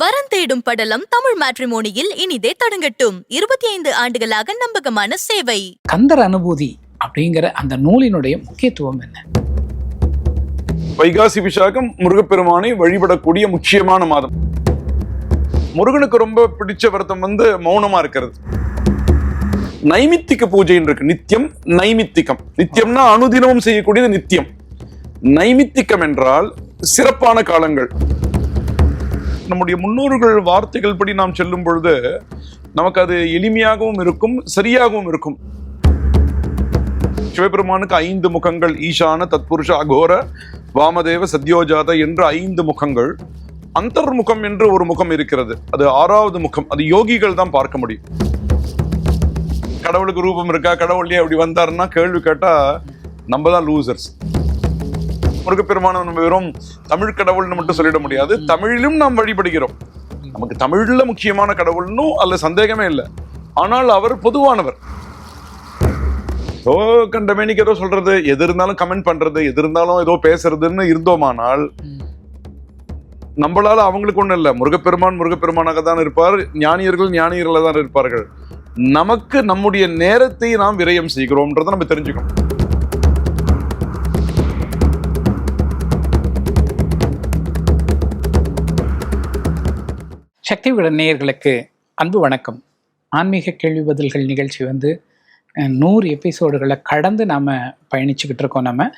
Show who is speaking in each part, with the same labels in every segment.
Speaker 1: வரன் தேடும் படலம் தமிழ் மேட்ரிமோனியில் இனிதே தொடங்கட்டும். இருபத்தி ஐந்து ஆண்டுகளாக நம்பகமான சேவை.
Speaker 2: கந்தர் அனுபூதி அப்படிங்கிற அந்த நூலினுடைய முக்கியத்துவம் என்ன?
Speaker 3: வைகாசி விசாகம் முருகப்பெருமானை வழிபடக்கூடிய முக்கியமான மாதம். முருகனுக்கு ரொம்ப பிடிச்ச விரதம் வந்து மௌனமா இருக்கிறது. நைமித்திக பூஜைன்னு இருக்கு. நித்தியம் நைமித்திகம். நித்தியம்னா அனுதினமும் செய்யக்கூடியது நித்தியம் நைமித்திகம் என்றால் சிறப்பான காலங்கள். நம்முடைய முன்னோர்கள் வார்த்தைகள் படி நாம் செல்லும் பொழுது நமக்கு அது எளிமையாகவும் இருக்கும் சரியாகவும் இருக்கும். சிவபெருமானுக்கு ஐந்து முகங்கள் ஈசான தத்புருஷ அகோர வாமதேவ சத்யோஜாத என்று ஐந்து முகங்கள். அந்தர்முகம் என்று ஒரு முகம் இருக்கிறது. அது ஆறாவது முகம். அது யோகிகள் தான் பார்க்க முடியும். கடவுளுக்கு ரூபம் இருக்கா? கடவுள் அப்படி வந்தாருன்னா கேள்வி கேட்டா நம்ம தான் லூசர்ஸ் முருகப்பெருமான நம்ம வெறும் தமிழ் கடவுள்னு மட்டும் சொல்லிட முடியாது. தமிழிலும் நாம் வழிபடுகிறோம். நமக்கு தமிழ்ல முக்கியமான கடவுள்னும் அல்ல சந்தேகமே இல்லை. ஆனால் அவர் பொதுவானவர். ஏதோ கண்டமேனிக்கு ஏதோ சொல்றது எது இருந்தாலும் கமெண்ட் பண்றது எது இருந்தாலும் ஏதோ பேசுறதுன்னு இருந்தோமானால் நம்மளால அவங்களுக்கு ஒண்ணும் இல்லை. முருகப்பெருமான் முருகப்பெருமானாக தான் இருப்பார். ஞானியர்கள் ஞானியர்களாக தான் இருப்பார்கள். நமக்கு நம்முடைய நேரத்தை நாம் விரயம் செய்கிறோம்ன்றதை நம்ம தெரிஞ்சுக்கணும்.
Speaker 2: சக்தி விட நேயர்களுக்கு அன்பு வணக்கம். ஆன்மீக கேள்வி பதில்கள் நிகழ்ச்சி வந்து நூறு எபிசோடுகளை கடந்து நாம் பயணிச்சுக்கிட்டு இருக்கோம் நம்ம.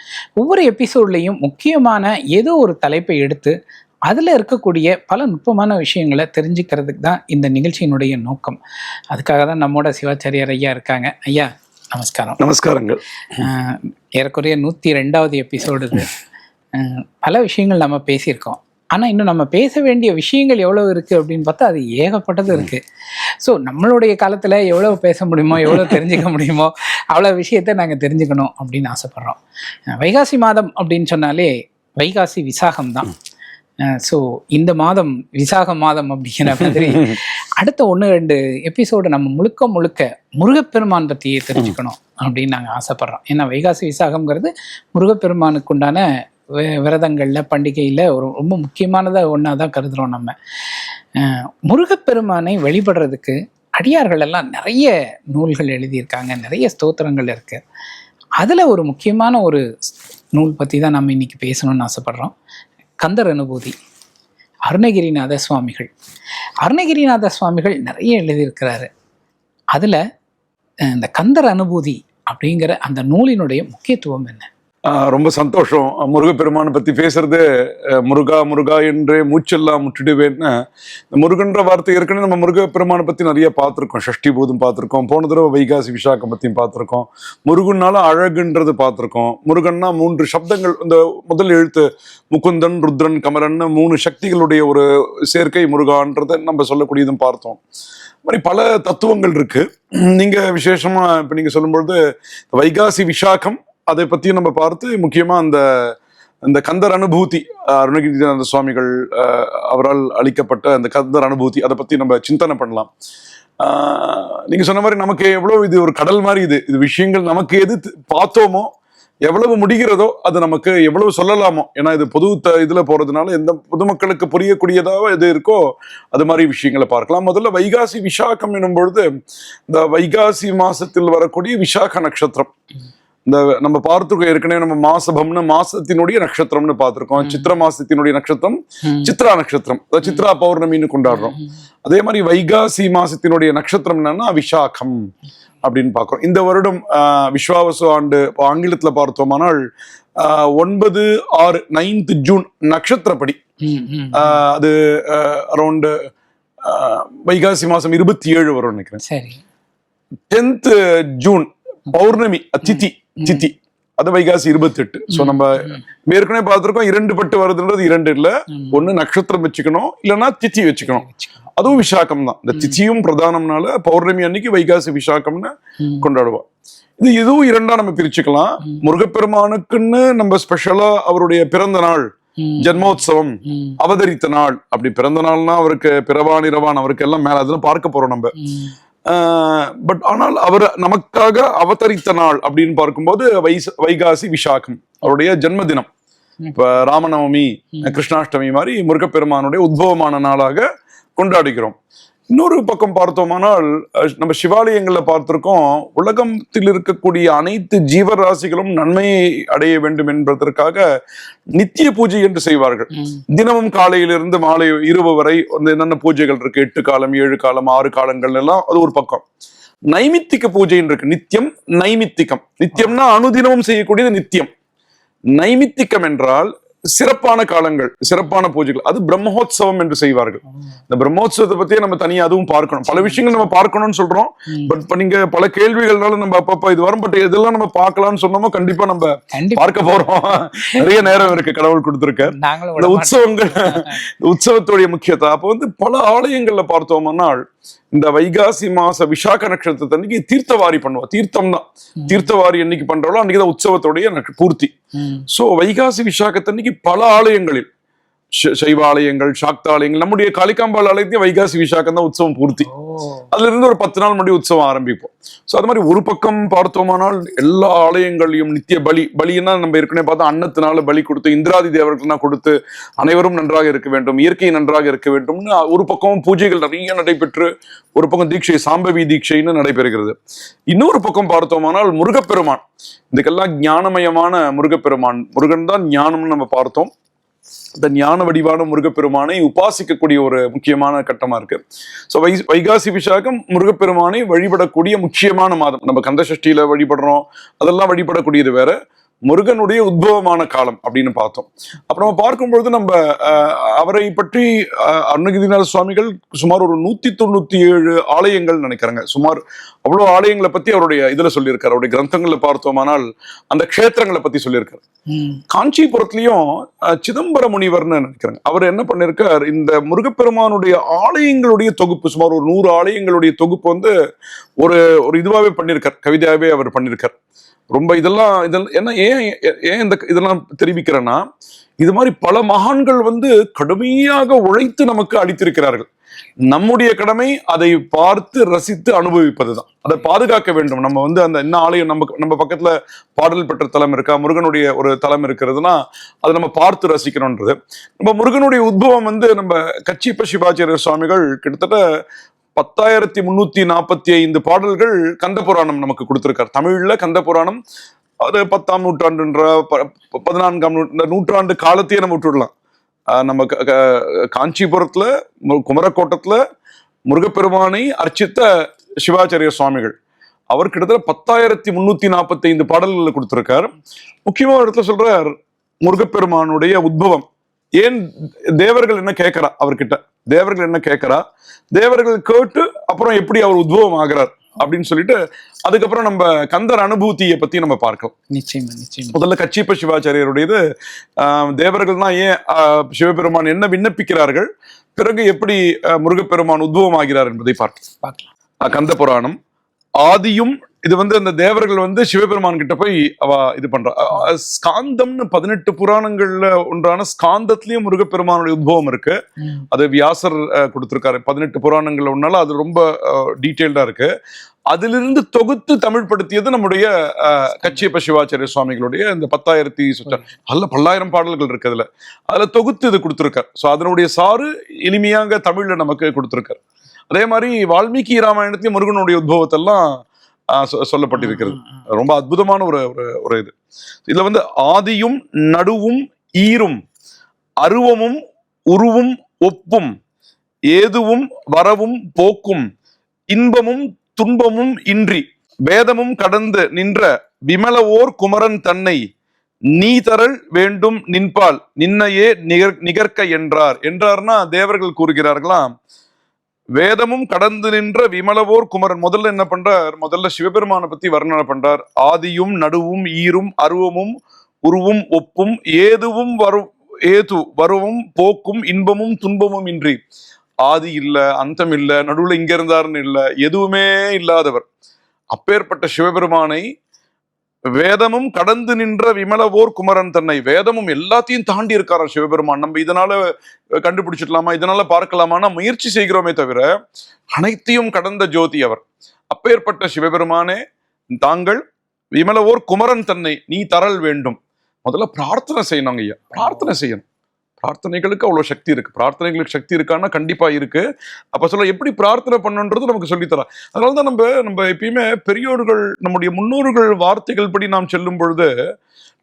Speaker 2: ஒவ்வொரு எபிசோட்லேயும் முக்கியமான ஏதோ ஒரு தலைப்பை எடுத்து அதில் இருக்கக்கூடிய பல நுட்பமான விஷயங்களை தெரிஞ்சுக்கிறதுக்கு தான் இந்த நிகழ்ச்சியினுடைய நோக்கம். அதுக்காக தான் நம்மோட சிவாச்சாரியார் ஐயா இருக்காங்க. ஐயா நமஸ்காரம்.
Speaker 3: நமஸ்காரங்கள்.
Speaker 2: ஏறக்குறைய நூற்றி ரெண்டாவது எபிசோடு பல விஷயங்கள் நம்ம பேசியிருக்கோம். ஆனால் இன்னும் நம்ம பேச வேண்டிய விஷயங்கள் எவ்வளோ இருக்குது அப்படின்னு பார்த்தா அது ஏகப்பட்டது இருக்குது ஸோ நம்மளுடைய காலத்தில் எவ்வளோ பேச முடியுமோ எவ்வளோ தெரிஞ்சுக்க முடியுமோ அவ்வளோ விஷயத்தை நாங்கள் தெரிஞ்சுக்கணும் அப்படின்னு ஆசைப்பட்றோம். வைகாசி மாதம் அப்படின்னு சொன்னாலே வைகாசி விசாகம் தான். ஸோ இந்த மாதம் விசாக மாதம் அப்படிங்கிற மாதிரி அடுத்த ஒன்று ரெண்டு எபிசோடு நம்ம முழுக்க முழுக்க முருகப்பெருமான் பற்றி தெரிஞ்சுக்கணும் அப்படின்னு நாங்கள் ஆசைப்படுறோம். ஏன்னா வைகாசி விசாகம்ங்கிறது முருகப்பெருமானுக்கு உண்டான விரதங்களில் பண்டிகையில் ஒரு ரொம்ப முக்கியமானதாக ஒன்றா தான் கருதுகிறோம் நம்ம முருகப்பெருமானை வழிபடுறதுக்கு அடியார்கள் எல்லாம் நிறைய நூல்கள் எழுதியிருக்காங்க நிறைய ஸ்தோத்திரங்கள் இருக்குது அதில் ஒரு முக்கியமான ஒரு நூல் பற்றி தான் நம்ம இன்றைக்கி பேசணும்னு ஆசைப்படுறோம். கந்தர் அனுபூதி அருணகிரிநாத சுவாமிகள். அருணகிரிநாத சுவாமிகள் நிறைய எழுதியிருக்கிறாரு. அதில் இந்த கந்தர் அனுபூதி அப்படிங்கிற அந்த நூலினுடைய முக்கியத்துவம் என்ன?
Speaker 3: ரொம்ப சந்தோஷம். முருகப்பெருமானை பற்றி பேசுறது முருகா முருகா என்று மூச்செல்லாம் முற்றிடுவேன்னு முருகன்ற வார்த்தை ஏற்கனவே நம்ம முருகப்பெருமானை பற்றி நிறைய பார்த்துருக்கோம். ஷஷ்டி பூதம் பார்த்துருக்கோம். போன தடவை வைகாசி விசாக்கம் பற்றியும் பார்த்துருக்கோம். முருகன்னால அழகுன்றது பார்த்துருக்கோம். முருகன்னா மூன்று சப்தங்கள். இந்த முதல் எழுத்து முகுந்தன் ருத்ரன் கமரன் மூணு சக்திகளுடைய ஒரு சேர்க்கை முருகான்றதை நம்ம சொல்லக்கூடியதும் பார்த்தோம். மாதிரி பல தத்துவங்கள் இருக்குது நீங்கள் விசேஷமாக இப்போ நீங்கள் சொல்லும்பொழுது வைகாசி விசாகம் அதை பற்றியும் நம்ம பார்த்து முக்கியமாக அந்த அந்த கந்தர் அனுபூதி அருணகிரிநாத சுவாமிகள் அவரால் அளிக்கப்பட்ட அந்த கந்தர் அனுபூதி அதை பற்றி நம்ம சிந்தனை பண்ணலாம். நீங்கள் சொன்ன மாதிரி நமக்கு எவ்வளோ இது ஒரு கடல் மாதிரி இது. இது விஷயங்கள் நமக்கு எது பார்த்தோமோ எவ்வளவு முடிகிறதோ அது நமக்கு எவ்வளவு சொல்லலாமோ. ஏன்னா இது பொது த- இதில் போகிறதுனால எந்த பொதுமக்களுக்கு புரியக்கூடியதாக எது இருக்கோ அது மாதிரி விஷயங்களை பார்க்கலாம். முதல்ல வைகாசி விசாகம் எனும் பொழுது இந்த வைகாசி மாசத்தில் வரக்கூடிய விசாக நட்சத்திரம். இந்த நம்ம பார்த்துருக்கோம் ஏற்கனவே நம்ம மாசபம்னு மாசத்தினுடைய நட்சத்திரம்னு பார்த்திருக்கோம். சித்திர மாசத்தினுடைய நட்சத்திரம் சித்ரா நட்சத்திரம். சித்ரா பௌர்ணமின்னு கொண்டாடுறோம். அதே மாதிரி வைகாசி மாசத்தினுடைய நட்சத்திரம் என்னன்னா விசாகம் அப்படின்னு பார்க்கிறோம். இந்த வருடம் விஸ்வாவசு ஆண்டு ஆங்கிலத்துல பார்த்தோமானால் ஒன்பது ஆறு நைன்த் ஜூன் நட்சத்திரப்படி. அது அரௌண்டு வைகாசி மாசம் இருபத்தி ஏழு வரும் நினைக்கிறேன்.
Speaker 2: சரி.
Speaker 3: டென்த் ஜூன் பௌர்ணமி திதி திதி அது வைகாசி இருபத்தி எட்டு ஸோ நம்ம ஏற்கனவே பார்த்திருக்கோம் இரண்டு பட்டு வருதுன்றது இரண்டு இல்ல. ஒண்ணு நட்சத்திரம் வச்சுக்கணும் இல்லைன்னா திதி வச்சுக்கணும். அதுவும் விசாகம் தான் இந்த திதியும் பிரதானம்னால பௌர்ணமி அன்னைக்கு வைகாசி விசாகம்னு
Speaker 2: ம்.
Speaker 3: கொண்டாடுவோம் இது இதுவும் இரண்டா நம்ம பிரிச்சுக்கலாம். முருகப்பெருமானுக்குன்னு நம்ம ஸ்பெஷலா அவருடைய பிறந்த நாள். ஜென்மோத்சவம். அவதரித்த நாள் அப்படி பிறந்த நாள்னா அவருக்கு பிறவான் இரவான் அவருக்கு எல்லாம் மேல அதெல்லாம் பார்க்க போறோம் நம்ம. பட் ஆனால் அவர் நமக்காக அவதரித்த நாள் அப்படின்னு பார்க்கும்போது வைச வைகாசி விசாகம் அவருடைய ஜென்மதினம். இப்ப ராமநவமி கிருஷ்ணாஷ்டமி மாதிரி முருகப்பெருமானுடைய உத்பவமான நாளாக கொண்டாடுகிறோம். இன்னொரு பக்கம் பார்த்தோமானால் நம்ம சிவாலயங்கள்ல பார்த்திருக்கோம் உலகத்தில் இருக்கக்கூடிய அனைத்து ஜீவராசிகளும் நன்மையை அடைய வேண்டும் என்பதற்காக நித்திய பூஜை என்று செய்வார்கள். தினமும் காலையிலிருந்து மாலை இரவு வரை வந்து என்னென்ன பூஜைகள் இருக்கு? எட்டு காலம் ஏழு காலம் ஆறு காலங்கள் எல்லாம் அது ஒரு பக்கம். நைமித்திக பூஜைன்னு இருக்கு. நித்தியம் நைமித்திகம். நித்தியம்னா அனுதினமும் செய்யக்கூடியது நித்தியம். நைமித்திகம் என்றால் சிறப்பான காலங்கள் சிறப்பான பூஜைகள். அது பிரம்மோத்சவம் என்று செய்வார்கள். இந்த பிரம்மோத்சவத்தை பத்தியே நம்ம தனியா அதுவும் பார்க்கணும். பல விஷயங்கள் நம்ம பார்க்கணும்னு சொல்றோம். பட் நீங்க பல கேள்விகள்னால நம்ம அப்பப்ப இது வரும். பட் இதெல்லாம் நம்ம பார்க்கலாம்னு சொன்னோமோ கண்டிப்பா நம்ம பார்க்க போறோம். நிறைய நேரம் இருக்கு. கடவுள் கொடுத்திருக்க இந்த. உற்சவங்கள் உற்சவத்துடைய முக்கியத்துவம். அப்போ வந்து பல ஆலயங்கள்ல பார்த்தோம்னால் இந்த வைகாசி மாச விசாக நட்சத்திரத்தை அன்னைக்கு தீர்த்தவாரி பண்ணுவோம் தீர்த்தம் தான் தீர்த்தவாரி என்னைக்கு பண்றாலோ அன்னைக்கு தான் உற்சவத்துடைய பூர்த்தி. சோ வைகாசி விசாகத்தன்னைக்கு பல ஆலயங்களில் ச- சைவ ஆலயங்கள் சாக்த ஆலயங்கள் நம்முடைய காளிகாம்பாள் ஆலயத்தையும் வைகாசி விசாகம் தான் உற்சவம் பூர்த்தி. அதுல இருந்து ஒரு பத்து நாள் முன்னாடி உற்சவம் ஆரம்பிப்போம். சோ அது மாதிரி ஒரு பக்கம் பார்த்தோமானால் எல்லா ஆலயங்களையும் நித்திய பலி பலின்னா நம்ம ஏற்கனவே பார்த்தா அன்னத்தினால பலி கொடுத்து இந்திராதி தேவர்கள்லாம் கொடுத்து அனைவரும் நன்றாக இருக்க வேண்டும் இயற்கை நன்றாக இருக்க வேண்டும்னு ஒரு பக்கம் பூஜைகள் நிறைய நடைபெற்று ஒரு பக்கம் தீட்சை சாம்பவி தீட்சைன்னு நடைபெறுகிறது. இன்னொரு பக்கம் பார்த்தோமானால் முருகப்பெருமான். இதுக்கெல்லாம் ஞானமயமான முருகப்பெருமான். முருகன் தான் ஞானம்னு நம்ம பார்த்தோம். இந்த ஞான வடிவான முருகப்பெருமானை உபாசிக்கக்கூடிய ஒரு முக்கியமான கட்டமா இருக்கு. ஸோ வை வைகாசி விசாகம் முருகப்பெருமானை வழிபடக்கூடிய முக்கியமான மாதம். நம்ம கந்த சஷ்டியில வழிபடுறோம். அதெல்லாம் வழிபடக்கூடியது வேற. முருகனுடைய உத்பவமான காலம் அப்படின்னு பார்த்தோம். அப்புறம் நம்ம பார்க்கும்பொழுது நம்ம அவரை பற்றி அருணகிரிநாத சுவாமிகள் சுமார் ஒரு நூத்தி தொண்ணூத்தி ஏழு ஆலயங்கள் நினைக்கிறாங்க. சுமார் அவ்வளவு ஆலயங்களை பத்தி அவருடைய இதுல சொல்லியிருக்காரு. அவருடைய கிரந்தங்கள்ல பார்த்தோமானால் அந்த க்ஷேத்திரங்களை பத்தி சொல்லியிருக்காரு. காஞ்சிபுரத்துலயும் சிதம்பர முனிவர்னு நினைக்கிறாங்க. அவர் என்ன பண்ணிருக்கார்? இந்த முருகப்பெருமானுடைய ஆலயங்களுடைய தொகுப்பு சுமார் ஒரு நூறு ஆலயங்களுடைய தொகுப்பு வந்து ஒரு ஒரு இதுவாவே பண்ணிருக்கார். கவிதையாவே அவர் பண்ணிருக்கார். ரொம்ப இதெல்லாம் இதெல்லாம் என்ன ஏன் ஏன் இந்த இதெல்லாம் தெரிவிக்கிறேன்னா இது மாதிரி பல மகான்கள் வந்து கடுமையாக உழைத்து நமக்கு அளித்திருக்கிறார்கள். நம்முடைய கடமை அதை பார்த்து ரசித்து அனுபவிப்பதுதான். அதை பாதுகாக்க வேண்டும். நம்ம வந்து அந்த என்ன ஆலயம் நம்ம நம்ம பக்கத்துல பாடல் பெற்ற தலம் இருக்கா முருகனுடைய ஒரு தலம் இருக்கிறதுனா அதை நம்ம பார்த்து ரசிக்கணும்ன்றது நம்ம முருகனுடைய உத்பவம் வந்து நம்ம கச்சிப்ப சிவாச்சாரிய சுவாமிகள் கிட்டத்தட்ட பத்தாயிரத்தி முன்னூத்தி நாற்பத்தி ஐந்து பாடல்கள் கந்த புராணம் நமக்கு கொடுத்திருக்கார். தமிழ்ல கந்த புராணம் அது பத்தாம் நூற்றாண்டுன்ற ப- பதினான்காம் இந்த நூற்றாண்டு காலத்தையே நம்ம விட்டுடலாம். நம்ம க- க- காஞ்சிபுரத்துல மு- குமரக்கோட்டத்துல முருகப்பெருமானை அர்ச்சித்த சிவாச்சாரிய சுவாமிகள். அவர் கிட்டத்தட்ட பத்தாயிரத்தி முன்னூத்தி நாற்பத்தி ஐந்து பாடல்களை கொடுத்திருக்கார். முக்கியமா இடத்துல சொல்றார் முருகப்பெருமானுடைய உத்பவம். ஏன் தேவர்கள் என்ன கேட்கறா? அவர்கிட்ட. தேவர்கள் என்ன கேட்கறா? தேவர்கள் கேட்டு அப்புறம் எப்படி அவர் உத்பவம் ஆகிறார் அப்படின்னு சொல்லிட்டு அதுக்கப்புறம் நம்ம கந்தர் அனுபூதியை பத்தி நம்ம பார்க்கலாம்.
Speaker 2: நிச்சயமா நிச்சயமா.
Speaker 3: முதல்ல கச்சிப்ப சிவாச்சாரியருடையது ஆஹ், தேவர்கள்னா ஏன் சிவபெருமான் என்ன விண்ணப்பிக்கிறார்கள்? பிறகு எப்படி முருகப்பெருமான் உத்பவம் ஆகிறார் என்பதை பார்க்கலாம். கந்த புராணம் ஆதியும் இது வந்து அந்த தேவர்கள் வந்து சிவபெருமான் கிட்ட போய் அவ இது பண்றா. ஸ்காந்தம்னு பதினெட்டு புராணங்கள்ல ஒன்றான ஸ்காந்தத்திலயும் முருகப்பெருமானுடைய உத்பவம் இருக்கு. அது வியாசர் கொடுத்திருக்காரு. பதினெட்டு புராணங்கள்ல ஒன்னால அது ரொம்ப டீட்டெயில்டா இருக்கு. அதிலிருந்து தொகுத்து தமிழ் படுத்தியது நம்முடைய கச்சியப்ப சிவாச்சாரிய சுவாமிகளுடைய இந்த பத்தாயிரத்தி சுற்றம் நல்ல பல்லாயிரம் பாடல்கள் இருக்கு அதுல. அதுல தொகுத்து இது கொடுத்திருக்கார். சோ அதனுடைய சாறு எளிமையாக தமிழ்ல நமக்கு கொடுத்திருக்கார். அதே மாதிரி வால்மீகி ராமாயணத்திலும் முருகனுடைய உத்பவத்தெல்லாம் சொல்லப்பட்டிருக்கிறது. ரொம்ப அற்புதமான ஒரு ஒரு- ஒரு இது. இதுல வந்து ஆதியும் நடுவும் ஈரும் அருவமும் உருவும் ஒப்பும் ஏதுவும் வரவும் போக்கும் இன்பமும் துன்பமும் இன்றி வேதமும் கடந்து நின்ற விமலவோர் குமரன் தன்னை நீ தரல் வேண்டும் நின்பால் நின்னையே நிகர் நிகர்க்க என்றார். என்றார்னா தேவர்கள் கூறுகிறார்களாம் வேதமும் கடந்து நின்ற விமலவோர் குமரன். முதல்ல என்ன பண்றார்? முதல்ல சிவபெருமானை பத்தி வர்ணனை பண்றார். ஆதியும் நடுவும் ஈரும் அருவமும் உருவும் ஒப்பும் ஏதுவும் வரும் ஏது வருவும் போக்கும் இன்பமும் துன்பமும் இன்றி. ஆதி இல்ல அந்தம் இல்ல நடுவுல இங்க இருந்தாருன்னு இல்ல எதுவுமே இல்லாதவர். அப்பேற்பட்ட சிவபெருமானை வேதமும் கடந்து நின்ற விமலவோர் குமரன் தன்னை. வேதமும் எல்லாத்தையும் தாண்டி இருக்காரா சிவபெருமான். நம்ம இதனால கண்டுபிடிச்சிடலாமா? இதனால பார்க்கலாமான்னா முயற்சி செய்கிறோமே தவிர அனைத்தையும் கடந்த ஜோதி அவர். அப்பேற்பட்ட சிவபெருமானே தாங்கள் விமலவோர் குமரன் தன்னை நீ தரல் வேண்டும். முதல்ல பிரார்த்தனை செய்யணும் ஐயா பிரார்த்தனை செய்யணும். பிரார்த்தனைகளுக்கு அவ்வளவு சக்தி இருக்கு. பிரார்த்தனைகளுக்கு சக்தி இருக்கான்னா கண்டிப்பா இருக்கு. அப்ப சொல்ல எப்படி பிரார்த்தனை பண்ணணுன்றது நமக்கு சொல்லித்தரா அதனால தான் நம்ம நம்ம எப்பயுமே பெரியோர்கள் நம்முடைய முன்னோர்கள் வார்த்தைகள் படி நாம் செல்லும் பொழுது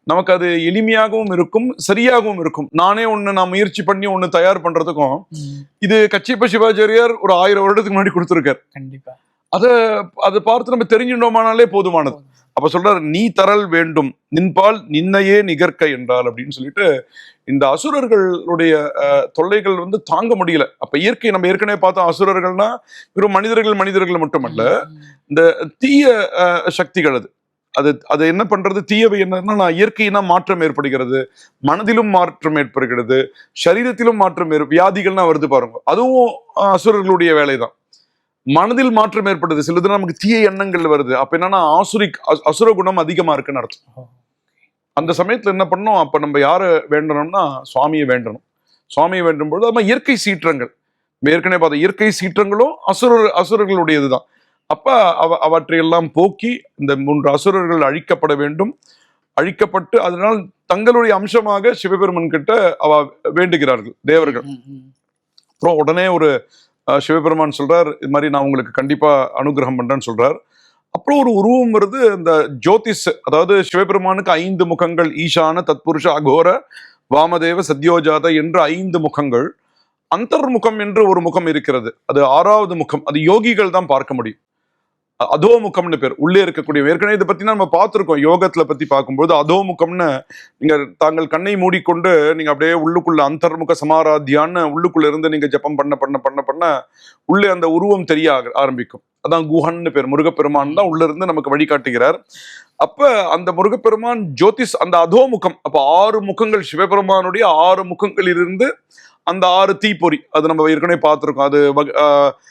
Speaker 3: நமக்கு அது எளிமையாகவும் இருக்கும் சரியாகவும் இருக்கும். நானே ஒண்ணு நான் முயற்சி பண்ணி ஒண்ணு தயார் பண்றதுக்கும்
Speaker 2: ம்,
Speaker 3: இது கச்சியப்ப சிவாச்சாரியார் ஒரு ஆயிரம் வருடத்துக்கு முன்னாடி கொடுத்திருக்கார்.
Speaker 2: கண்டிப்பா.
Speaker 3: அதை பார்த்து நம்ம தெரிஞ்சுட்டோமானாலே போதுமானது. அப்ப சொல்றாரு நீ தரல் வேண்டும். நின்பால் நின்னையே நிகர்க்க என்றால் அப்படின்னு சொல்லிட்டு இந்த அசுரர்களுடைய தொல்லைகள் வந்து தாங்க முடியல. அப்ப இயற்கை நம்ம ஏற்கனவே பார்த்தோம். அசுரர்கள்னா வெறும் மனிதர்கள் மனிதர்கள் மட்டுமல்ல. இந்த தீய சக்திகள் அது. அது அது என்ன பண்றது? தீயவை என்னன்னா நான் இயற்கையினா மாற்றம் ஏற்படுகிறது. மனதிலும் மாற்றம் ஏற்படுகிறது. சரீரத்திலும் மாற்றம் ஏற் வியாதிகள்னா வருது பாருங்க. அதுவும் அசுரர்களுடைய வேலைதான். மனதில் மாற்றம் ஏற்படுது. சிலது நமக்கு தீய எண்ணங்கள் வருது. அப்ப என்னன்னா ஆசுரிக் அசு- அசுர குணம் அதிகமா இருக்குன்னு அர்த்தம். அந்த சமயத்துல என்ன பண்ணோம் அப்ப நம்ம யார வேண்டணும்னா சுவாமியை வேண்டணும். சுவாமியை வேண்டும் பொழுது நம்ம இயற்கை சீற்றங்கள். ஏற்கனவே பார்த்த இயற்கை சீற்றங்களும் அசுரர் அசுரர்களுடையதுதான். அப்ப அவ அவற்றையெல்லாம் போக்கி இந்த மூன்று அசுரர்கள் அழிக்கப்பட வேண்டும். அழிக்கப்பட்டு அதனால் தங்களுடைய அம்சமாக சிவபெருமன் கிட்ட அவ வேண்டுகிறார்கள் தேவர்கள். அப்புறம் உடனே ஒரு சிவபெருமான் சொல்கிறார் இது மாதிரி நான் உங்களுக்கு கண்டிப்பாக அனுகிரகம் பண்ணுறேன்னு சொல்கிறார் அப்புறம் ஒரு உருவம் வருது இந்த ஜோதிஷ் அதாவது சிவபெருமானுக்கு ஐந்து முகங்கள் ஈசான தத்புருஷ அகோர வாமதேவ சத்யோஜாத என்று ஐந்து முகங்கள். அந்தர்முகம் என்று ஒரு முகம் இருக்கிறது. அது ஆறாவது முகம் அது யோகிகள் தான் பார்க்க முடியும். அதோமுகம்னு பேர். உள்ளே இருக்கக்கூடிய ஏற்கனவே இதை பத்தி நம்ம பார்த்துருக்கோம். யோகத்துல பத்தி பார்க்கும்போது அதோமுகம்னு நீங்க தாங்கள் கண்ணை மூடிக்கொண்டு நீங்க அப்படியே உள்ளுக்குள்ள அந்தர்முக சமாராத்தியான்னு உள்ளுக்குள்ள இருந்து நீங்க ஜெபம் பண்ண பண்ண பண்ண பண்ண உள்ளே அந்த உருவம் தெரிய ஆக- ஆரம்பிக்கும். அதான் குஹன்னு பேர். முருகப்பெருமான் தான் உள்ள இருந்து நமக்கு வழிகாட்டுகிறார். அப்ப அந்த முருகப்பெருமான் ஜோதிஷ் அந்த அதோமுகம் அப்ப ஆறு முகங்கள் சிவபெருமானுடைய ஆறு முகங்களிலிருந்து அந்த ஆறு தீப்பொறி அது நம்ம ஏற்கனவே பார்த்திருக்கோம். அது வக- ஆஹ்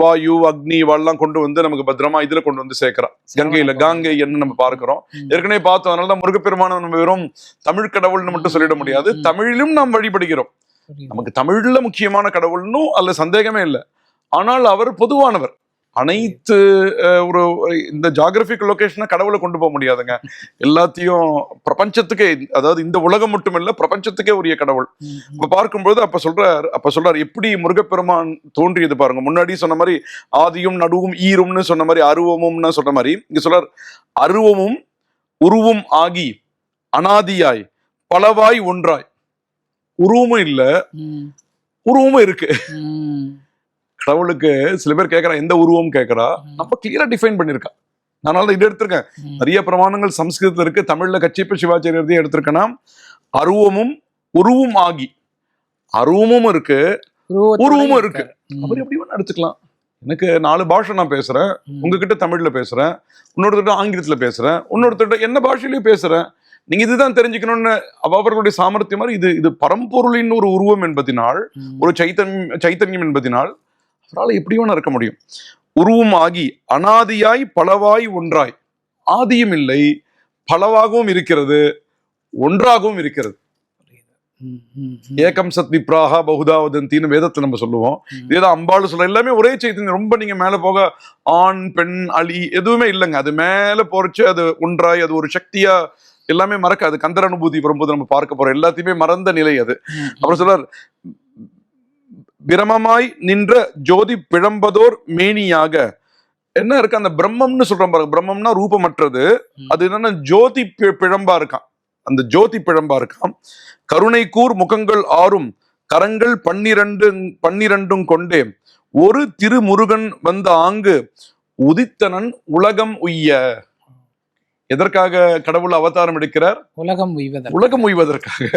Speaker 3: வாயு அக்னி இவெல்லாம் கொண்டு வந்து நமக்கு பத்திரமா இதுல கொண்டு வந்து சேர்க்கிறான். கங்கையில காங்கை என்ன நம்ம பார்க்கிறோம். ஏற்கனவே பார்த்தோம் அதனால தான் முருகப்பெருமானை நம்ம வெறும் தமிழ் கடவுள்னு மட்டும் சொல்லிட முடியாது. தமிழிலும் நாம் வழிபடுகிறோம். நமக்கு தமிழ்ல முக்கியமான கடவுள்னும் அதுல சந்தேகமே இல்லை. ஆனால் அவர் பொதுவானவர். அனைத்து ஒரு இந்த ஜாகிரபிக் லொகேஷனை கடவுளை கொண்டு போக முடியாதுங்க. எல்லாத்தையும் பிரபஞ்சத்துக்கே அதாவது இந்த உலகம் மட்டும் இல்ல பிரபஞ்சத்துக்கே உரிய கடவுள். இப்ப பார்க்கும்போது அப்ப சொல்றார் அப்ப சொல்றார் எப்படி முருகப்பெருமான் தோன்றியது பாருங்க. முன்னாடி சொன்ன மாதிரி ஆதியும் நடுவும் ஈரும்னு சொன்ன மாதிரி அருவமும்னு சொன்ன மாதிரி இங்க சொல்றார் அருவமும் உருவும் ஆகி அனாதியாய் பலவாய் ஒன்றாய். உருவமும் இல்ல உருவமும் இருக்கு. கடவுளுக்கு சில பேர் கேட்கறா எந்த உருவம் கேட்கறா நம்ம கிளியரா டிஃபைன் பண்ணிருக்கா. அதனால தான் இது எடுத்திருக்கேன். நிறைய பிரமாணங்கள் சம்ஸ்கிருதத்துல இருக்கு. தமிழ்ல கச்சிப்ப சிவாச்சாரியர் எடுத்திருக்கேன்னா அருவமும் உருவும் ஆகி. அருவமும் இருக்கு உருவமும் இருக்கு. அவர் எப்படி வேணா எடுத்துக்கலாம். எனக்கு நாலு பாஷை நான் பேசுறேன். உங்ககிட்ட தமிழ்ல பேசுறேன். இன்னொருத்தர்கிட்ட ஆங்கிலத்துல பேசுறேன். இன்னொருத்தர்கிட்ட என்ன பாஷையிலயும் பேசுறேன். நீங்க இதுதான் தெரிஞ்சுக்கணும்னு அவ அவர்களுடைய சாமர்த்தியம் மாதிரி இது இது பரம்பொருளின் ஒரு உருவம் என்பதினால். ஒரு சைத்தன்யம் சைத்தன்யம் என்பதினால் அவரால் எப்படி வேணா இருக்க முடியும். உருவம் ஆகி அனாதியாய் பலவாய் ஒன்றாய். ஆதியும் இல்லை பலவாகவும் இருக்கிறது ஒன்றாகவும் இருக்கிறது. ஏகம் சத் விப்ராஹா பகுதா வதந்தின்னு வேதத்தை நம்ம சொல்லுவோம். இதுதான் அம்பாள் சொல்ல எல்லாமே ஒரே சைத்தன்யம் ரொம்ப நீங்க மேல போக ஆண் பெண் அலி எதுவுமே இல்லைங்க. அது மேல போறச்சு அது ஒன்றாய் அது ஒரு சக்தியா எல்லாமே மறக்க அது கந்தர் அனுபூதி வரும்போது நம்ம பார்க்க போறோம். எல்லாத்தையுமே மறந்த நிலை அது. அப்புறம் சொல்றார் பிரமமாய் நின்ற ஜோதி பிழம்பதோர் மேனியாக. என்ன இருக்கு? அந்த பிரம்மம்னு சொல்றோம் பாருங்க. பிரம்மம்னா ரூபமற்றது. அது என்னன்னா ஜோதி பிழம்பா இருக்கான். அந்த ஜோதி பிழம்பா இருக்கான். கருணை கூர் முகங்கள் ஆறும் கரங்கள் பன்னிரண்டு பன்னிரண்டும் கொண்டே. ஒரு திருமுருகன் வந்த ஆங்கு உதித்தனன் உலகம் உய்ய. எதற்காக கடவுள் அவதாரம் எடுக்கிறார்?
Speaker 2: உலகம் உய்வதற்கு.
Speaker 3: உலகம் உய்வதற்காக.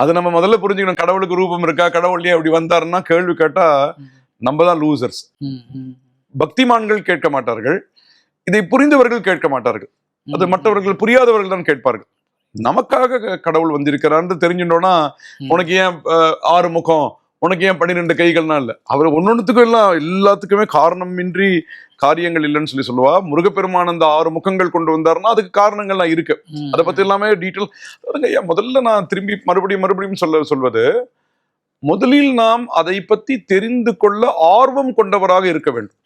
Speaker 3: அதை நம்ம முதல்ல புரிஞ்சுக்கணும் கடவுளுக்கு ரூபம் இருக்கா கடவுள் ஏன் அப்படி வந்தாருன்னா கேள்வி கேட்டா நம்ம தான் லூசர்ஸ். பக்திமான்கள் கேட்க மாட்டார்கள் இதை புரிந்தவர்கள் கேட்க மாட்டார்கள். அது மற்றவர்கள் புரியாதவர்கள் தான் கேட்பார்கள். நமக்காக கடவுள் வந்திருக்கிறான்னு தெரிஞ்சுட்டோம்னா. உனக்கு ஏன் ஆறு முகம் உனக்கு ஏன் பன்னிரெண்டு கைகள்னா இல்ல? அவர் ஒன்னொன்னுத்துக்கும் எல்லாம் எல்லாத்துக்குமே காரணமின்றி காரியங்கள் இல்லைன்னு சொல்லி சொல்லுவா. முருகப்பெருமான் அந்த ஆறு முகங்கள் கொண்டு வந்தாருன்னா அதுக்கு காரணங்கள்லாம் இருக்கு. அதை பத்தி எல்லாமே டீட்டெயில் பாருங்க ஐயா முதல்ல நான் திரும்பி மறுபடியும் மறுபடியும் சொல்ல சொல்வது முதலில் நாம் அதை பத்தி தெரிந்து கொள்ள ஆர்வம் கொண்டவராக இருக்க வேண்டும்.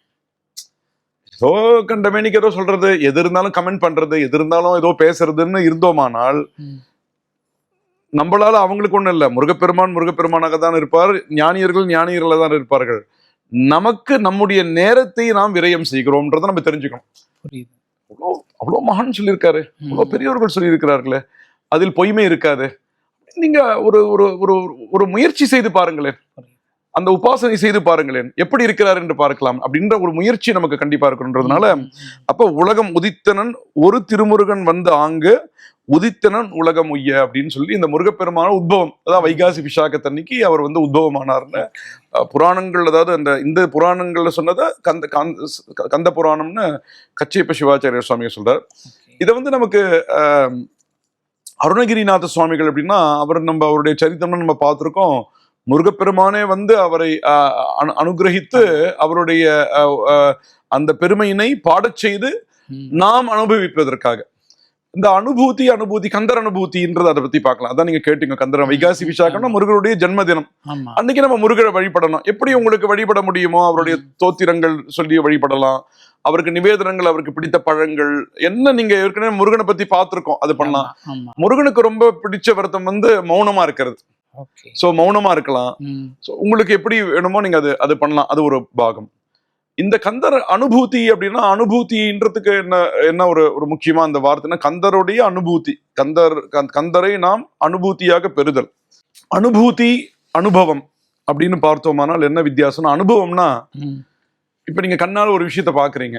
Speaker 3: ஏதோ கண்டமேனிக்கு ஏதோ சொல்றது எது இருந்தாலும் கமெண்ட் பண்றது எது இருந்தாலும் ஏதோ பேசுறதுன்னு இருந்தோமானால். நம்மளால அவங்களுக்கு ஒண்ணும் இல்ல. முருகப்பெருமான் முருகப்பெருமானாக தான் இருப்பார். ஞானியர்கள் ஞானியர்களாக தான் இருப்பார்கள். நமக்கு நம்முடைய நேரத்தை நாம் விரயம் செய்கிறோம்ன்றதை நம்ம தெரிஞ்சுக்கணும். அவ்வளோ அவ்வளோ மகான் சொல்லியிருக்காரு. அவ்வளோ பெரியவர்கள் சொல்லியிருக்கிறார்களே. அதில் பொய்மை இருக்காது. நீங்க ஒரு ஒரு ஒரு ஒரு முயற்சி செய்து பாருங்களேன். அந்த உபாசனை செய்து பாருங்களேன். எப்படி இருக்கிறார் என்று பார்க்கலாம். அப்படின்ற ஒரு முயற்சி நமக்கு கண்டிப்பா இருக்கணுன்றதுனால அப்ப உலகம் உதித்தனன் ஒரு திருமுருகன் வந்த ஆங்கு உதித்தனன் உலகம் உய்ய அப்படின்னு சொல்லி இந்த முருகப்பெருமான உத்பவம் அதாவது வைகாசி விசாகத்தன்னைக்கு அவர் வந்து உத்பவமானார்னு. புராணங்கள் அதாவது அந்த இந்த புராணங்கள்ல சொன்னதை கந்த கந்த புராணம்னு கச்சியப்ப சிவாச்சாரிய சுவாமியை சொல்றார். இதை வந்து நமக்கு அருணகிரிநாத சுவாமிகள் அப்படின்னா அவர் நம்ம அவருடைய சரித்திரம் நம்ம பார்த்திருக்கோம். முருகப்பெருமானே வந்து அவரை அனுகிரகித்து அவருடைய அந்த பெருமையினை பாடச் செய்து. நாம் அனுபவிப்பதற்காக. இந்த அனுபூதி அனுபூதி கந்தர் அனுபூதின்றது அதை பத்தி பார்க்கலாம். அதான் நீங்க கேட்டீங்க கந்தரம் வைகாசி விசாகம்னா முருகருடைய ஜென்ம தினம்
Speaker 2: ஆமா.
Speaker 3: அன்னைக்கு நம்ம முருகரை வழிபடணும். எப்படி உங்களுக்கு வழிபட முடியுமோ அவருடைய தோத்திரங்கள் சொல்லி வழிபடலாம். அவருக்கு நிவேதனங்கள் அவருக்கு பிடித்த பழங்கள் என்ன நீங்க ஏற்கனவே முருகனை பத்தி பார்த்திருக்கோம் அது பண்ணலாம். முருகனுக்கு ரொம்ப பிடிச்ச வருத்தம் வந்து மௌனமா இருக்கிறது. சோ மௌனமா இருக்கலாம். சோ உங்களுக்கு எப்படி வேணுமோ நீங்க அது அது பண்ணலாம். அது ஒரு பாகம். இந்த கந்தர் அனுபூதி அப்படின்னா அனுபூதின்றதுக்கு என்ன என்ன ஒரு ஒரு முக்கியமா அந்த வார்த்தைன்னா கந்தருடைய அனுபூதி. கந்தர் கந்த- கந்தரை நாம் அனுபூதியாக பெறுதல். அனுபூதி அனுபவம் அப்படின்னு பார்த்தோமானால் என்ன வித்தியாசம்னா அனுபவம்னா இப்ப நீங்க கண்ணால ஒரு விஷயத்த பாக்குறீங்க.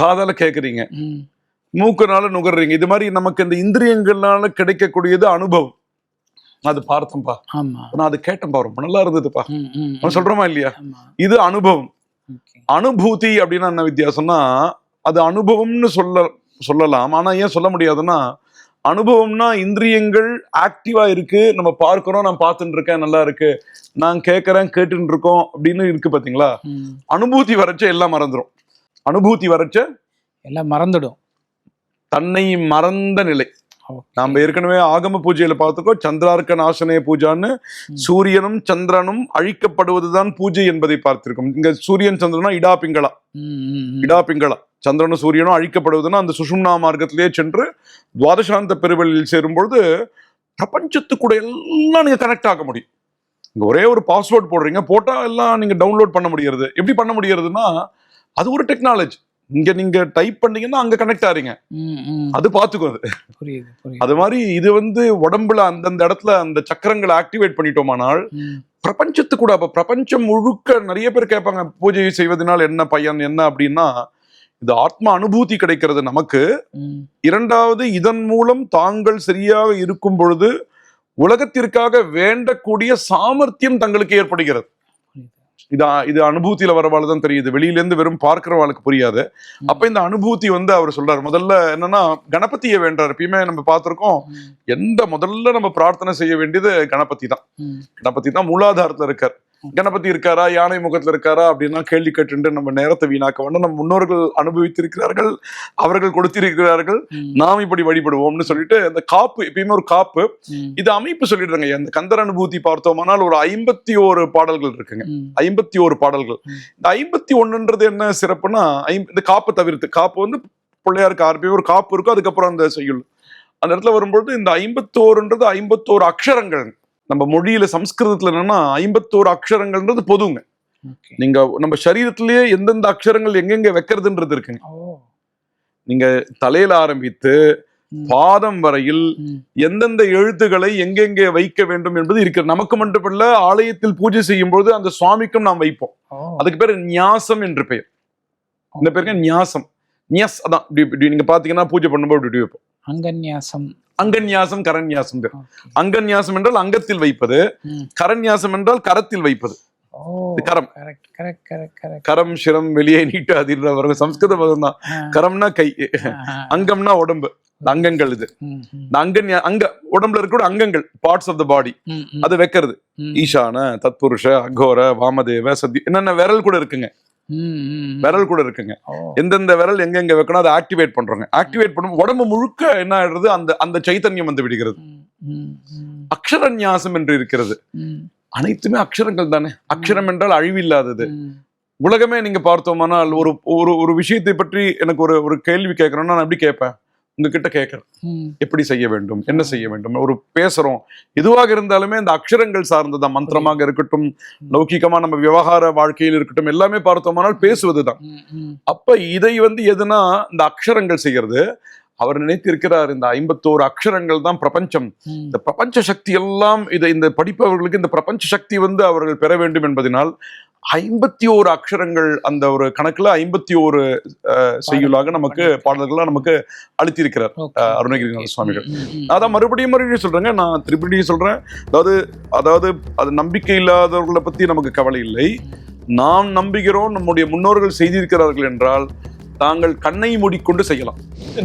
Speaker 3: காதால கேக்குறீங்க. மூக்குனால நுகர்றீங்க. இது மாதிரி நமக்கு இந்த இந்திரியங்களால கிடைக்கக்கூடியது அனுபவம். நான் அது பார்த்தேன்ப்பா நான் அது கேட்டேன்ப்பா ரொம்ப நல்லா இருந்ததுப்பா. நம்ம சொல்றோமா இல்லையா? இது அனுபவம். அனுபூதி அப்படின்னா என்ன வித்தியாசம்னா அது அனுபவம்னு சொல்ல சொல்லலாம். ஆனா ஏன் சொல்ல முடியாதுன்னா அனுபவம்னா இந்திரியங்கள் ஆக்டிவா இருக்கு. நம்ம பார்க்கிறோம் நான் பார்த்துட்டு இருக்கேன் நல்லா இருக்கு. நான் கேட்கறேன் கேட்டுட்டு இருக்கோம் அப்படின்னு இருக்கு பாத்தீங்களா? அனுபூதி வரைச்ச எல்லாம் மறந்துடும் அனுபூதி வரைச்ச
Speaker 2: எல்லாம் மறந்துடும்.
Speaker 3: தன்னை மறந்த நிலை. நாம ஏற்கனவே ஆகம பூஜையில பார்த்துக்கோ சந்திரார்க்க நாசனே பூஜான்னு சூரியனும் சந்திரனும் அழிக்கப்படுவதுதான் பூஜை என்பதை பார்த்திருக்கோம். இங்க சூரியன் சந்திரனா இடா பிங்களா. இடா பிங்களா. சந்திரனும் சூரியனும் அழிக்கப்படுவதுன்னா அந்த சுஷும்னா மார்க்கத்திலேயே சென்று துவாதசாந்த பெருவெளியில் சேரும்பொழுது பிரபஞ்சத்துக்கூட எல்லாம் நீங்க கனெக்ட் ஆக முடியும். இங்க ஒரே ஒரு பாஸ்வேர்ட் போடுறீங்க போட்டா எல்லாம் நீங்க டவுன்லோட் பண்ண முடியறது. எப்படி பண்ண முடியறதுன்னா அது ஒரு டெக்னாலஜி இங்க நீங்க டைப் பண்ணீங்கன்னா அங்க கனெக்ட் ஆறீங்க. அது பாத்துக்கோ அது.
Speaker 2: புரியுது
Speaker 3: அது மாதிரி இது வந்து உடம்புல அந்தந்த இடத்துல அந்த சக்கரங்களை ஆக்டிவேட் பண்ணிட்டோமானால் பிரபஞ்சத்து கூட அப்ப பிரபஞ்சம் முழுக்க நிறைய பேர் கேட்பாங்க பூஜை செய்வதனால் என்ன பயன் என்ன அப்படின்னா இது ஆத்ம அனுபூதி கிடைக்கிறது நமக்கு. இரண்டாவது இதன் மூலம் தாங்கள் சரியாக இருக்கும் பொழுது உலகத்திற்காக வேண்டக்கூடிய சாமர்த்தியம் தங்களுக்கு ஏற்படுகிறது. இது இது அனுபூதியில வரவாள் தான் தெரியுது. வெளியில இருந்து வெறும் பார்க்கிறவாளுக்கு புரியாது. அப்ப இந்த அனுபூதி வந்து அவர் சொல்றாரு. முதல்ல என்னன்னா கணபதியை வேண்டார். எப்பயுமே நம்ம பார்த்திருக்கோம். எந்த முதல்ல நம்ம பிரார்த்தனை செய்ய வேண்டியது கணபதி தான். கணபதி தான் மூலாதாரத்துல இருக்கார். கணபதி இருக்காரா? யானை முகத்துல இருக்காரா? அப்படின்னா கேள்வி கேட்டு நம்ம நேரத்தை வீணாக்க வேண்டாம். நம்ம முன்னோர்கள் அனுபவித்திருக்கிறார்கள் அவர்கள் கொடுத்திருக்கிறார்கள். நாம் இப்படி வழிபடுவோம்னு சொல்லிட்டு அந்த காப்பு எப்பயுமே ஒரு காப்பு. இது அமைப்பு சொல்லிடுறாங்க. அந்த கந்தர் அனுபூதி பார்த்தோமானால் ஒரு ஐம்பத்தி ஓரு பாடல்கள் இருக்குங்க. ஐம்பத்தி ஓரு பாடல்கள். இந்த ஐம்பத்தி ஒண்ணுன்றது என்ன சிறப்புனா இந்த காப்பு தவிர்த்து காப்பு வந்து பிள்ளையாருக்கு ஆர்பி ஒரு காப்பு இருக்கும் அதுக்கப்புறம் அந்த செய்யுள். அந்த இடத்துல வரும்பொழுது இந்த ஐம்பத்தோருன்றது ஐம்பத்தோரு அக்ஷரங்கள். நம்ம மொழியில சம்ஸ்கிருதத்துல என்னன்னா ஐம்பத்தோரு அக்ஷரங்கள்ன்றது பொதுங்க. நீங்க நம்ம சரீரத்திலேயே எந்தெந்த அக்ஷரங்கள் எங்கெங்க வைக்கிறதுன்றது இருக்குங்க. நீங்க தலையில ஆரம்பித்து. பாதம் வரையில் எந்தெந்த எழுத்துக்களை எங்கெங்கே வைக்க வேண்டும் என்பது இருக்கிறது நமக்கு மட்டுமல்ல ஆலயத்தில் பூஜை செய்யும் பொழுது அந்த சுவாமிக்கும் நாம் வைப்போம். அதுக்கு பேர் நியாசம் என்று பெயர். இந்த பேருக்கு நியாசம் நியஸ் அதான். இப்படி இப்படி நீங்க பாத்தீங்கன்னா பூஜை பண்ணும்போது இப்படி வைப்போம்.
Speaker 2: அங்கன்யாசம்.
Speaker 3: அங்கன்யாசம்.
Speaker 2: ஓகே.
Speaker 3: அங்கன்யாசம் என்றால் அங்கத்தில் வைப்பது
Speaker 2: ம்.
Speaker 3: கரன்யாசம் என்றால் கரத்தில் வைப்பது. கரம். கரம் சிரம் வெளியே நீட்டு அதில் வருங்க சம்ஸ்கிருத பதம் தான். கரம்னா கை அங்கம்னா உடம்பு அங்கங்கள் இது. அங்கன் அங்க உடம்புல இருக்கிற அங்கங்கள் பார்ட்ஸ் ஆஃப் த பாடி அது வைக்கிறது. ஈசான தத்புருஷ அகோர வாமதேவ சத்தி என்னென்ன விரல் கூட இருக்குங்க. விரல் கூட இருக்குங்க. எந்தெந்த விரல் எங்கெங்க வைக்கணும் அதை ஆக்டிவேட் பண்றோங்க. ஆக்டிவேட் பண்ணும் உடம்பு முழுக்க என்ன ஆயிடுறது? அந்த அந்த சைத்தன்யம் வந்து விடுகிறது. அக்ஷர நியாசம் என்று இருக்கிறது. அனைத்துமே அக்ஷரங்கள் தானே. அக்ஷரம் என்றால் அழிவில்லாதது. உலகமே நீங்க பார்த்தோமானால் ஒரு ஒரு ஒரு விஷயத்தை பற்றி எனக்கு ஒரு ஒரு கேள்வி கேட்கணும்னா நான் எப்படி கேட்பேன்? உங்ககிட்ட கேட்கறேன். எப்படி செய்ய வேண்டும்? என்ன செய்ய வேண்டும்? ஒரு பேசுறோம். எதுவாக இருந்தாலுமே இந்த அக்ஷரங்கள் சார்ந்ததான் மந்திரமாக இருக்கட்டும் லௌகிகமா நம்ம விவகார வாழ்க்கையில் இருக்கட்டும் எல்லாமே பார்த்தோமானால் பேசுவதுதான்.
Speaker 2: ம், ம்,
Speaker 3: அப்ப இதை வந்து எதுனா இந்த அக்ஷரங்கள் செய்யறது? அவர் நினைத்திருக்கிறார் இந்த ஐம்பத்தோரு அக்ஷரங்கள் தான் பிரபஞ்சம். இந்த பிரபஞ்ச சக்தி எல்லாம் இதை இந்த படிப்பவர்களுக்கு இந்த பிரபஞ்ச சக்தி வந்து அவர்கள் பெற வேண்டும் என்பதனால் ஐம்பத்தி ஓரு அக்ஷரங்கள் அந்த ஒரு கணக்குல ஐம்பத்தி ஓரு செய்யுளாக நமக்கு பாடல்களா. நமக்கு. அஹ், அருணகிரிநாத சுவாமிகள். அதான் மறுபடியும் மறுபடியும் சொல்றேங்க. நான் திருப்படியும் சொல்றேன். அதாவது அதாவது அது நம்பிக்கை இல்லாதவர்களை பத்தி நமக்கு கவலை இல்லை. நாம் நம்புகிறோம் நம்முடைய முன்னோர்கள் செய்திருக்கிறார்கள் என்றால் தாங்கள் கண்ணை மூடிக்கொண்டு செய்யலாம்.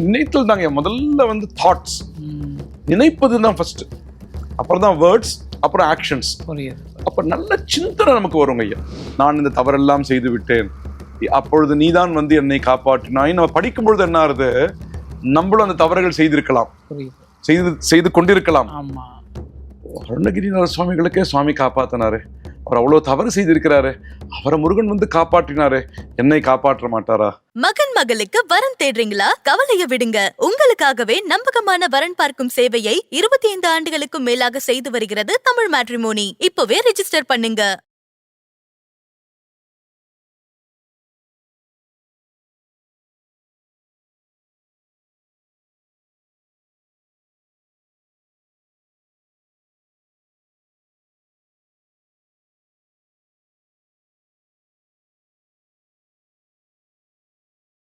Speaker 3: நினைத்தல் தாங்க முதல்ல வந்து தாட்ஸ் நினைப்பது தான் ஃபர்ஸ்ட் அப்புறம் தான் வேர்ட்ஸ் அப்புறம் ஆக்ஷன்ஸ்
Speaker 2: புரியுது.
Speaker 3: அப்ப நல்ல சிந்தனை நமக்கு வருங்க ஐயா. நான் இந்த தவறெல்லாம் செய்து விட்டேன் அப்பொழுது நீதான் வந்து என்னை காப்பாற்றினாய். நம்ம படிக்கும் பொழுது என்ன ஆகுது நம்மளும் அந்த தவறுகள் செய்திருக்கலாம். செய்து செய்து கொண்டிருக்கலாம்.
Speaker 2: ஆமா.
Speaker 3: அருணகிரிநாத சுவாமிகளுக்கே சுவாமி காப்பாத்தினாரு. அவர் அவ்வளவு தவறு செய்திருக்கிறாரு. அவரை முருகன் வந்து காப்பாற்றினாரு. என்னை காப்பாற்ற மாட்டாரா?
Speaker 1: மகன் மகளுக்கு வரன் தேடுறீங்களா? கவலைய விடுங்க. உங்களுக்காகவே நம்பகமான வரன் பார்க்கும் சேவையை இருபத்தி ஐந்து ஆண்டுகளுக்கும் மேலாக செய்து வருகிறது தமிழ் மேட்ரிமோனி. இப்பவே ரெஜிஸ்டர் பண்ணுங்க.